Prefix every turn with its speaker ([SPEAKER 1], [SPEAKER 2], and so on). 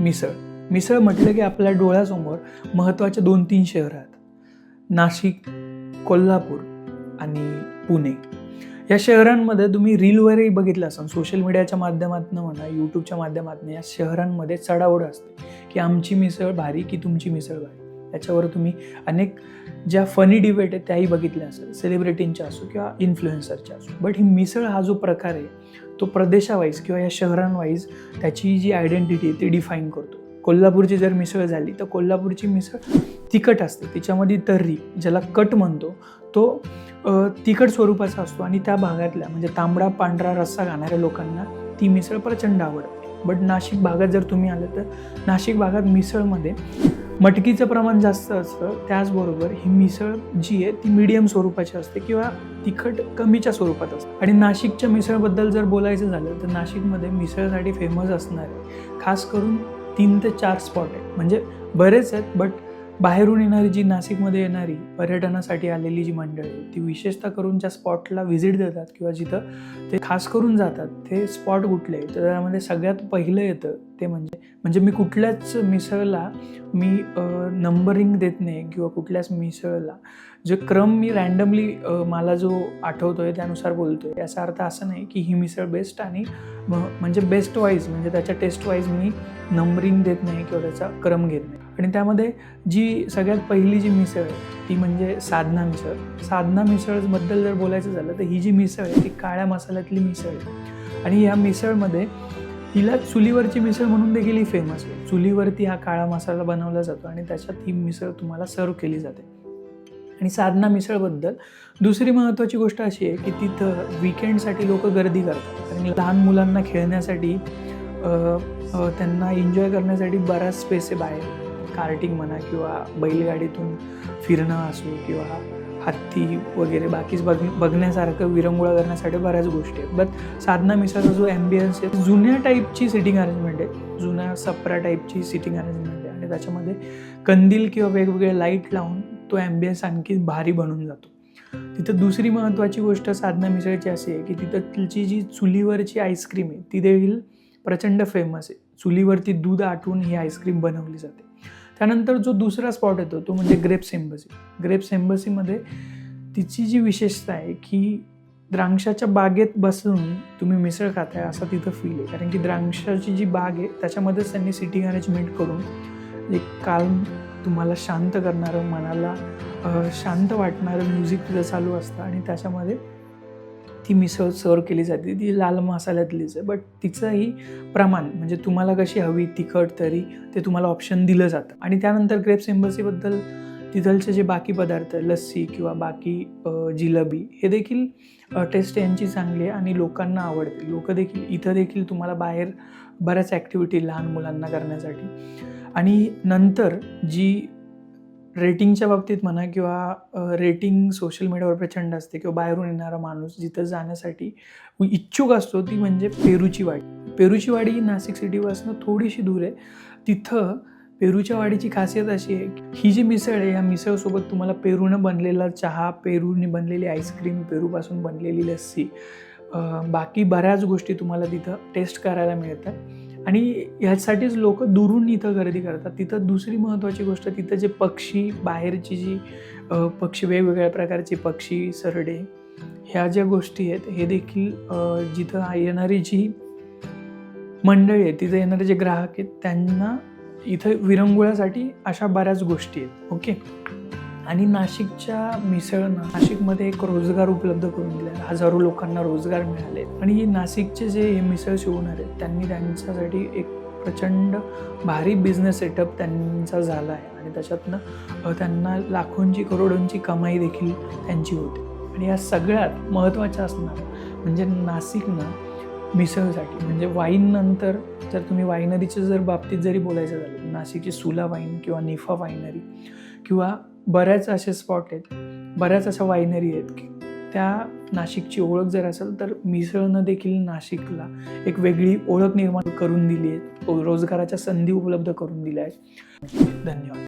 [SPEAKER 1] मिसळ. मिसळ म्हटलं की आपल्या डोळ्यासमोर महत्त्वाचे दोन तीन शहरं आहेत. नाशिक कोल्हापूर आणि पुणे. या शहरांमध्ये तुम्ही रीलवरही बघितलं असाल. सोशल मीडियाच्या माध्यमातून म्हणा यूट्यूबच्या माध्यमातून या शहरांमध्ये चढाओढ असते की आमची मिसळ भारी की तुमची मिसळ भारी. याच्यावर तुम्ही अनेक ज्या फनी डिबेट आहेत त्याही बघितल्या असेल सेलिब्रिटींच्या असो किंवा इन्फ्लुएन्सरच्या असो. बट ही मिसळ हा जो प्रकार आहे तो प्रदेशावाईज किंवा या शहरांवाईज त्याची जी आयडेंटिटी आहे ती डिफाईन करतो. कोल्हापूरची जर मिसळ झाली तर कोल्हापूरची मिसळ तिखट असते. तिच्यामध्ये तर्री ज्याला कट म्हणतो तो तिखट स्वरूपाचा असतो. आणि त्या भागातल्या म्हणजे तांबडा पांढरा रस्सा खाणाऱ्या लोकांना ती मिसळ प्रचंड आवडते. बट नाशिक भागात जर तुम्ही आलं तर नाशिक भागात मिसळमध्ये मटकीचं प्रमाण जास्त असतं त्याचबरोबर ही मिसळ जी आहे ती मीडियम स्वरूपाची असते किंवा तिखट कमीच्या स्वरूपात असते. आणि नाशिकच्या मिसळबद्दल जर बोलायचं झालं तर नाशिकमध्ये मिसळसाठी फेमस असणारे खास करून तीन ते चार स्पॉट आहेत. म्हणजे बरेच आहेत बट बाहेरून येणारी जी नाशिकमध्ये येणारी पर्यटनासाठी आलेली जी मंडळी आहे ती विशेषतः करून ज्या स्पॉटला व्हिजिट देतात किंवा जिथं ते खास करून जातात ते स्पॉट कुठले? तर त्यामध्ये सगळ्यात पहिलं येतं ते म्हणजे म्हणजे मी कुठल्याच मिसळला मी नंबरिंग देत नाही किंवा कुठल्याच मिसळला. जे क्रम मी रँडमली मला जो आठवतो आहे त्यानुसार बोलतो आहे याचा अर्थ असा नाही की ही मिसळ बेस्ट आणि म्हणजे बेस्ट वाईज म्हणजे त्याच्या टेस्ट वाईज मी नंबरिंग देत नाही किंवा त्याचा क्रम घेत नाही. आणि त्यामध्ये जी सगळ्यात पहिली जी मिसळ आहे ती म्हणजे साधना मिसळ. साधना मिसळबद्दल जर बोलायचं झालं तर ही जी मिसळ आहे ती काळ्या मसाल्यातली मिसळ आहे. आणि या मिसळमध्ये हिला चुलीवरची मिसळ म्हणून देखील ही फेमस आहे. चुलीवरती हा काळा मसाला बनवला जातो आणि त्याच्यात ही मिसळ तुम्हाला सर्व केली जाते. आणि साधना मिसळबद्दल दुसरी महत्त्वाची गोष्ट अशी आहे की तिथं विकेंडसाठी लोक गर्दी करतात. आणि लहान मुलांना खेळण्यासाठी त्यांना एन्जॉय करण्यासाठी बराच स्पेस आहे बाहेर. कार्टिंग म्हणा किंवा बैलगाडीतून फिरणं असो किंवा हत्ती वगैरे बाकीच बघ बघण्यासारखं विरंगुळा करण्यासाठी बऱ्याच गोष्टी आहेत. बट साधना मिसळचा जो ॲम्बियन्स आहे जुन्या टाईपची सिटिंग अरेंजमेंट आहे. जुन्या सपरा टाईपची सिटिंग अरेंजमेंट आहे. आणि त्याच्यामध्ये कंदील किंवा वेगवेगळे लाइट लावून तो ॲम्बियन्स आणखी भारी बनून जातो. तिथं दुसरी महत्त्वाची गोष्ट साधना मिसळची अशी आहे की तिथं तिची जी चुलीवरची आईस्क्रीम आहे ती देखील प्रचंड फेमस आहे. चुलीवरती दूध आटवून ही आईस्क्रीम बनवली जाते. त्यानंतर जो दुसरा स्पॉट येतो तो म्हणजे ग्रेप्स एम्बसी ग्रेप्स एम्बसीमध्ये तिची जी विशेषता आहे की द्राक्षाच्या बागेत बसून तुम्ही मिसळ खाताय असा तिथं फील आहे. कारण की द्राक्षाची जी बाग आहे त्याच्यामध्येच त्यांनी सिटिंग अरेंजमेंट करून एक काल्म तुम्हाला शांत करणारं मनाला शांत वाटणारं म्युझिक तिथं चालू असतं आणि त्याच्यामध्ये ती मिसळ सर्व केली जाते. ती लाल मसाल्यातलीच आहे. बट तिचंही प्रमाण म्हणजे तुम्हाला कशी हवी तिखट तरी ते तुम्हाला ऑप्शन दिलं जातं. आणि त्यानंतर ग्रेप्स एम्बसीबद्दल तिथलचे जे बाकी पदार्थ आहे, लस्सी किंवा बाकी जिलबी हे देखील टेस्ट यांची चांगली आहे आणि लोकांना आवडते. लोक देखील इथं देखील तुम्हाला बाहेर बऱ्याच ॲक्टिव्हिटी लहान मुलांना करण्यासाठी. आणि नंतर जी रेटिंगच्या बाबतीत म्हणा किंवा रेटिंग सोशल मीडियावर प्रचंड असते किंवा बाहेरून येणारा माणूस जिथं जाण्यासाठी इच्छुक असतो ती म्हणजे पेरूची वाडी. पेरूची वाडी ही नाशिक सिटीपासून थोडीशी दूर आहे. तिथं पेरूच्या वाडीची खासियत अशी आहे ही जी मिसळ आहे या मिसळसोबत तुम्हाला पेरूनं बनलेला चहा पेरूने बनलेली आईस्क्रीम पेरूपासून बनलेली लस्सी बाकी बऱ्याच गोष्टी तुम्हाला तिथं टेस्ट करायला मिळतात. आणि ह्यासाठीच लोक दुरून इथं गर्दी करतात. तिथं दुसरी महत्त्वाची गोष्ट तिथं जे पक्षी बाहेरची जी पक्षी वेगवेगळ्या प्रकारचे पक्षी सरडे ह्या ज्या गोष्टी आहेत हे देखील जिथं येणारी जी मंडळी आहेत तिथं येणारे जे ग्राहक आहेत त्यांना इथं विरंगुळ्यासाठी अशा बऱ्याच गोष्टी आहेत. ओके? आणि नाशिकच्या मिसळनं नाशिकमध्ये एक रोजगार उपलब्ध करून दिला आहे हजारो लोकांना रोजगार मिळाले आणि नाशिकचे जे हे मिसळ शिवणार आहेत त्यांनी त्यांच्यासाठी एक प्रचंड भारी बिझनेस सेटअप त्यांचा झाला आहे. आणि त्याच्यातनं त्यांना लाखोंची करोडोंची कमाई देखील त्यांची होते. आणि या सगळ्यात महत्त्वाच्या असणार म्हणजे नाशिकनं मिसळसाठी म्हणजे वाईन नंतर जर तुम्ही वाईनरीच्या जर बाबतीत जरी बोलायचं झालं नाशिकची सुला वाईन किंवा निफा वाईनरी किंवा बऱ्याच असे स्पॉट आहेत. बऱ्याच अशा वायनरी आहेत की त्या नाशिकची ओळख जर असेल तर मिसळनं देखील नाशिकला एक वेगळी ओळख निर्माण करून दिली आहे. रोजगाराच्या संधी उपलब्ध करून दिल्या आहेत. धन्यवाद.